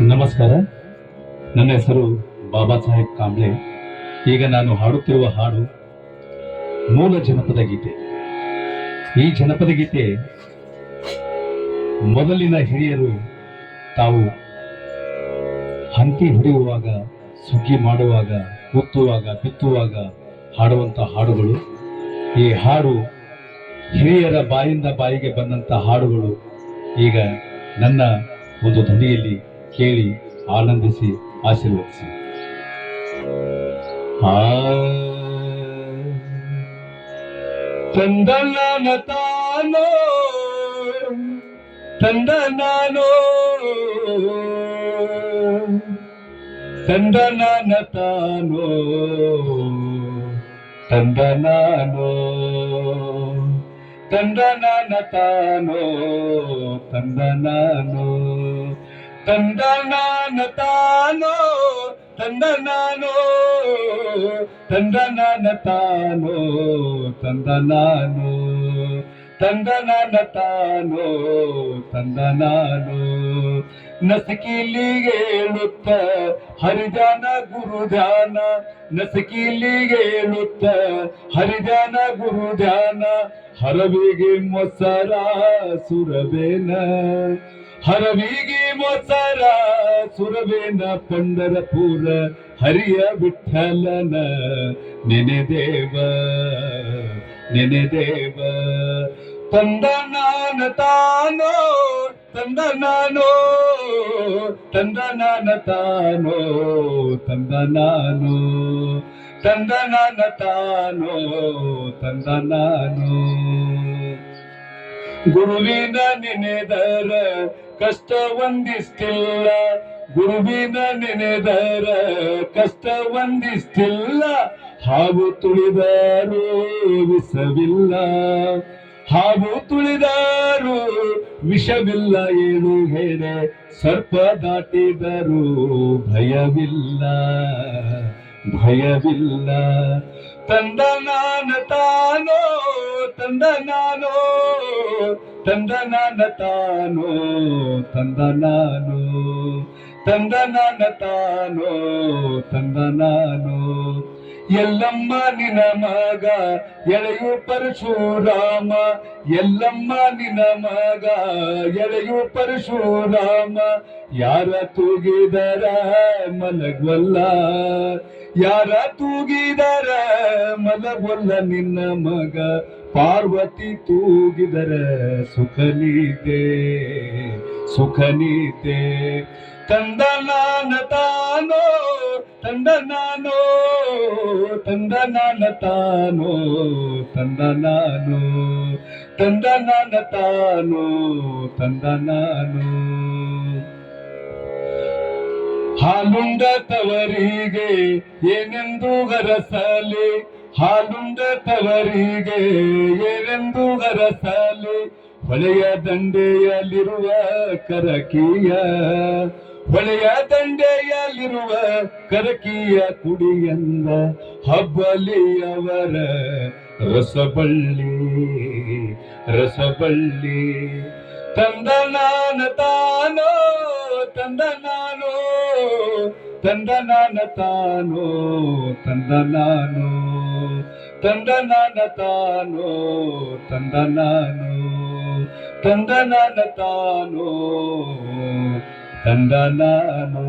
ನಮಸ್ಕಾರ. ನನ್ನ ಹೆಸರು ಬಾಬಾ ಸಾಹೇಬ್ ಕಾಂಬ್ಳೆ. ಈಗ ನಾನು ಹಾಡುತ್ತಿರುವ ಹಾಡು ಮೂಲ ಜನಪದ ಗೀತೆ. ಈ ಜನಪದ ಗೀತೆ ಮೊದಲಿನ ಹಿರಿಯರು ತಾವು ಹಂತಿ ಹೊಡೆಯುವಾಗ, ಸುಗ್ಗಿ ಮಾಡುವಾಗ ಕುತ್ತುವಾಗ ಬಿತ್ತುವಾಗ ಹಾಡುವಂಥ ಹಾಡುಗಳು. ಈ ಹಾಡು ಹಿರಿಯರ ಬಾಯಿಂದ ಬಾಯಿಗೆ ಬಂದಂಥ ಹಾಡುಗಳು ಈಗ ನನ್ನ ಒಂದು ಧ್ವನಿಯಲ್ಲಿ ಕೇಳಿ ಆನಂದಿಸಿ ಆಶೀರ್ವದಿಸಿ. ತಂದ ನಾನು ತಾನೋ ತಂದ ನಾನು ತಂದ ನಾನ ತಾನೋ ತಂದ ನಾನು ತಂದ ನಾನ ತಾನೋ ತಂದ ನಾನು ತಂದ ನಾನ ತಾನೋ, ತಂದ ನಾನು, ತಂದ ನಾನ ತಾನೋ, ತಂದ ನಾನು, ತಂದ ನಾನ ತಾನೋ, ತಂದ ನಾನು. ನಸಕಿಲಿಗೆ ಹೇಳುತ್ತ ಹರಿಜಾನ ಗುರುಧ್ಯಾನ, ನಸಕಿಲಿಗೆ ಹೇಳುತ್ತ ಹರಿಜಾನ ಗುರುಧ್ಯಾನ, ಹರವಿಗೆ ಮೊಸರ ಸುರಬೇನ. ಹರವಿಗೆ ಮೊಸರ ಸುರವೇನ ಪಂಡರಪುರ, ಹರಿಯ ವಿಠಲನ. ನೆನೆದೇವ ನೆನೆದೇವ ತಂದ ನಾನ ತಾನೋ, ತಂದ ನಾನೋ, ತಂದ ನಾನ ತಾನೋ, ತಂದ ನಾನು. ತಂದ ನಾನ ತಾನೋ, ತಂದ ನಾನು. ಗುರುವಿನ ನೆನೆದರ ಕಷ್ಟ ಒಂದಿಷ್ಟಿಲ್ಲ, ಗುರುವಿನ ನೆನೆದರ ಕಷ್ಟ ಒಂದಿಷ್ಟಿಲ್ಲ, ಹಾವು ತುಳಿದಾರು ವಿಷವಿಲ್ಲ. ಹಾವು ತುಳಿದಾರು ವಿಷವಿಲ್ಲ ಏನು ಹೇಳೆ ಸರ್ಪ ದಾಟಿದರು ಭಯವಿಲ್ಲ. ಭಯವಿಲ್ಲ. ತಂದ ನಾನು ತಾನೋ ತಂದ ನಾನು ತಂದ ನನ್ನ ತಾನು ತಂದ ನಾನು ತಂದ ನನ್ನ ತಾನು ತಂದ ನಾನು ಎಲ್ಲಮ್ಮ ನಿನ ಮಗ, ಎಳೆಯು ಪರಶುರಾಮ. ಎಲ್ಲಮ್ಮ ನಿನ ಮಗ, ಎಳೆಯು ಪರಶುರಾಮ. ಯಾರ ತೂಗಿದರ ಮಲಗಲ್ಲ ಯಾರ ತೂಗಿದರ ಮಲಗೊಲ್ಲ ನಿನ್ನ ಮಗ. ಪಾರ್ವತಿ ತೂಗಿದರ ಸುಖ ನೀತೆ ತಂದ ನಾನ ತಾನೋ ತಂದ ನಾನೋ ತಂದ ನಾನ ತಾನೋ ತಂದ ನಾನು ತಂದ ನಾನ ತಾನೋ ತಂದ ನಾನು ಹಾಲುಂಡ ತವರಿಗೆ ಏನೆಂದು ಗರಸಲಿ ಹಾಲುಂಡ ತವರಿಗೆ ಏನೆಂದು ಗರಸಲಿ ಹೊಳೆಯ ದಂಡೆಯಲ್ಲಿರುವ ಕರಕಿಯ, ಹೊಳೆಯ ದಂಡೆಯಲ್ಲಿರುವ ಕರಕಿಯ ಕುಡಿಯಂದ ಹಬ್ಬಲಿಯವರ ರಸಬಳ್ಳಿ ರಸಬಳ್ಳಿ. ತಂದ ನಾನು ತಾನೋ, ತಂದ ನಾನು ತಂದ ನಾನ ತಾನೋ ತಂದ ನಾನು ತಂದ ನಾನ ತಾನೋ ತಂದ ನಾನು ತಂದ ನಾನ ತಾನೋ ತಂದ ನಾನು